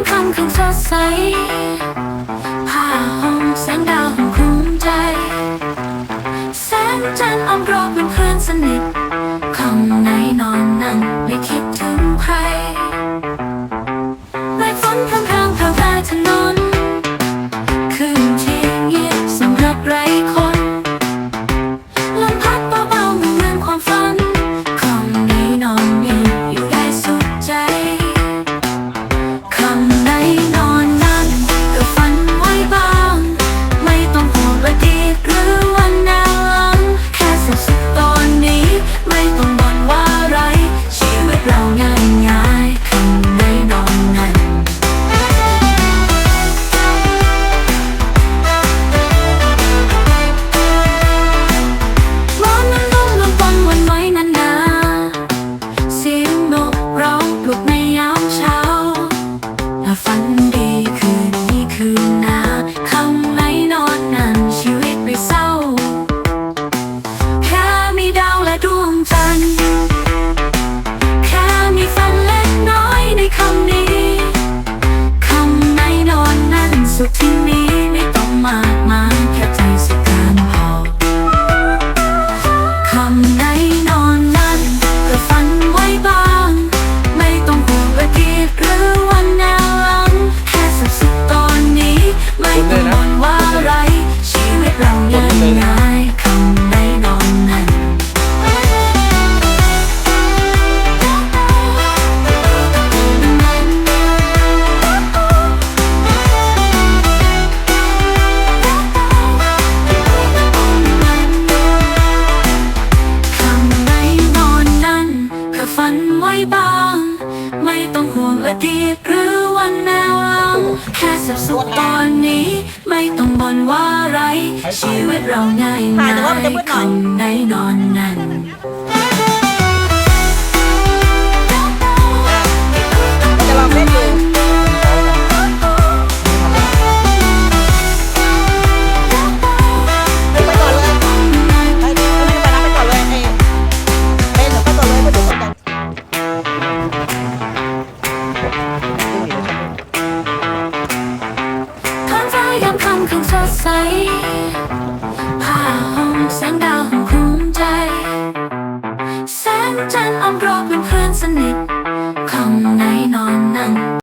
าค่ำคงนสดใสผ้าห่มแสงดาวของคุ้มใจ แสงจันทร์อ้อมรอบเป็นเพื่อนสนิทข้งในนอนนั่งไม่คิดถึงใครในฝนพรำ คำไหนนอนงานชีวิตไม่เศร้า บ้าง ไม่ต้องห่วงอดีตหรือวันแนวหลังแค่สับสนตอนนี้ ไม่ต้องบ่นว่าไร ชีวิตเราง่ายง่ายคำในนอนนั้น ผ่าห้องแสงดาวของคุ้มใจ แสงจันทร์อ้อมรอบเป็นเพื่อนสนิทข้างในนอนนั่ง